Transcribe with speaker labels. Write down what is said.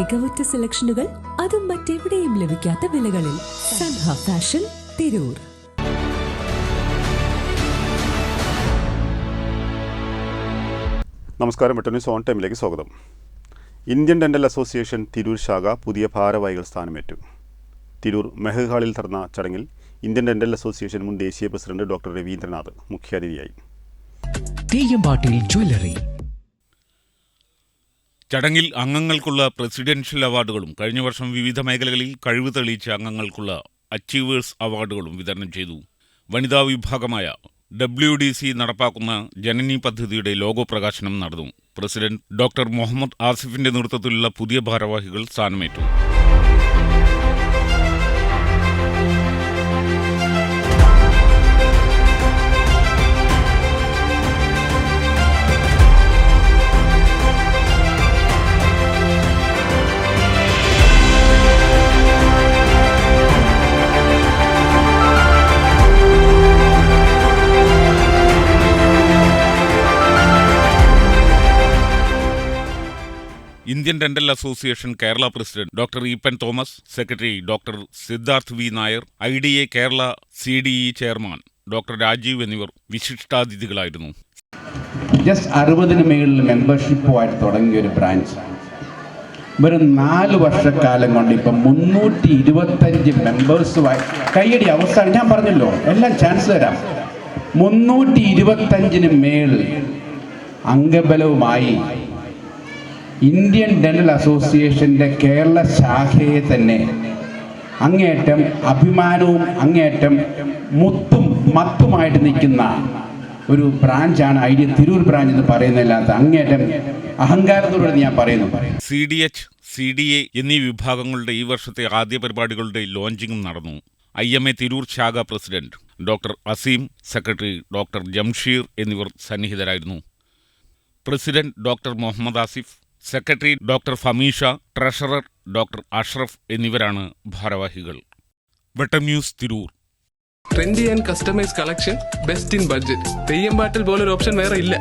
Speaker 1: മികവുറ്റ സെലക്ഷനുകൾ അതും മറ്റെവിടെയും ലഭിക്കാത്ത വിലകളിൽ സൻഹ ഫാഷൻ തിരൂർ.
Speaker 2: നമസ്കാരം വെട്ടന്യൂസ് ഓൺ ടൈമിലേക്ക് സ്വാഗതം. ഇന്ത്യൻ ഡെന്റൽ അസോസിയേഷൻ തിരൂർ ശാഖ പുതിയ ഭാരവാഹികൾ സ്ഥാനമേറ്റു. തിരൂർ മെഹ് ഹാളിൽ നടന്ന ചടങ്ങിൽ ഇന്ത്യൻ ഡെന്റൽ അസോസിയേഷൻ മുൻ ദേശീയ പ്രസിഡന്റ് ഡോക്ടർ രവീന്ദ്രനാഥ് മുഖ്യാതിഥിയായി.
Speaker 3: തെയ്യമ്പാട്ടിൽ ജ്വല്ലറി
Speaker 4: ചടങ്ങിൽ അംഗങ്ങൾക്കുള്ള പ്രസിഡൻഷ്യൽ അവാർഡുകളും കഴിഞ്ഞ വർഷം വിവിധ മേഖലകളിൽ കഴിവ് തെളിയിച്ച അംഗങ്ങൾക്കുള്ള അച്ചീവേഴ്സ് അവാർഡുകളും വിതരണം ചെയ്തു. വനിതാ വിഭാഗമായ ഡബ്ല്യു ഡി സി നടപ്പാക്കുന്ന ജനനി പദ്ധതിയുടെ ലോഗോ പ്രകാശനം നടന്നു. പ്രസിഡന്റ് ഡോക്ടർ മുഹമ്മദ് ആസിഫിന്റെ നേതൃത്വത്തിലുള്ള പുതിയ ഭാരവാഹികൾ സ്ഥാനമേറ്റു. Indian dental association Kerala president doctor Eapen Thomas secretary doctor Siddharth V Nair I D A Kerala C D E chairman doctor Rajeev എന്നിവർ വിശിഷ്ടാതിഥികളായിരുന്നു.
Speaker 5: ജസ്റ്റ് അറുപതിന് മേളിൽ മെമ്പർഷിപ്പുമായിട്ട് തുടങ്ങിയ ഒരു ബ്രാഞ്ച് വെറും നാല് വർഷക്കാലം കൊണ്ട് ഇപ്പം മുന്നൂറ്റി ഇരുപത്തഞ്ച് മെമ്പേഴ്സുമായി കയ്യടി അവസാനം ഞാൻ പറഞ്ഞല്ലോ എല്ലാം ചാൻസ് തരാം. മുന്നൂറ്റി ഇരുപത്തഞ്ചിന് മേൽ അംഗബലവുമായി ഇന്ത്യൻ ഡെന്റൽ അസോസിയേഷന്റെ കേരള ശാഖയെ തന്നെ അങ്ങേയറ്റം അഭിമാനവും അങ്ങേയറ്റം മുത്തും മത്തുമായിട്ട് നിൽക്കുന്ന ഒരു ബ്രാഞ്ചാണ് ഐ ഡി തിരൂർ ബ്രാഞ്ച് എന്ന് പറയുന്നില്ലാത്ത അങ്ങേറ്റം അഹങ്കാരത്തോടെ ഞാൻ പറയുന്നു.
Speaker 4: C D H C D A എന്നീ വിഭാഗങ്ങളുടെ ഈ വർഷത്തെ ആദ്യ പരിപാടികളുടെ ലോഞ്ചിങ്ങും നടന്നു. ഐ എം എ തിരൂർ ശാഖ president doctor Azeem secretary doctor Jamsheer എന്നിവർ സന്നിഹിതരായിരുന്നു. President doctor Muhammad Asif secretary doctor Famisha treasurer doctor Ashraf എന്നിവരാണ് ഭാരവാഹികൾ. Vettam news Tirur.
Speaker 6: Trendy and customise collection best in budget. Theyyam പാട്ടിൽ പോലൊരു ഓപ്ഷൻ വേറെ ഇല്ല.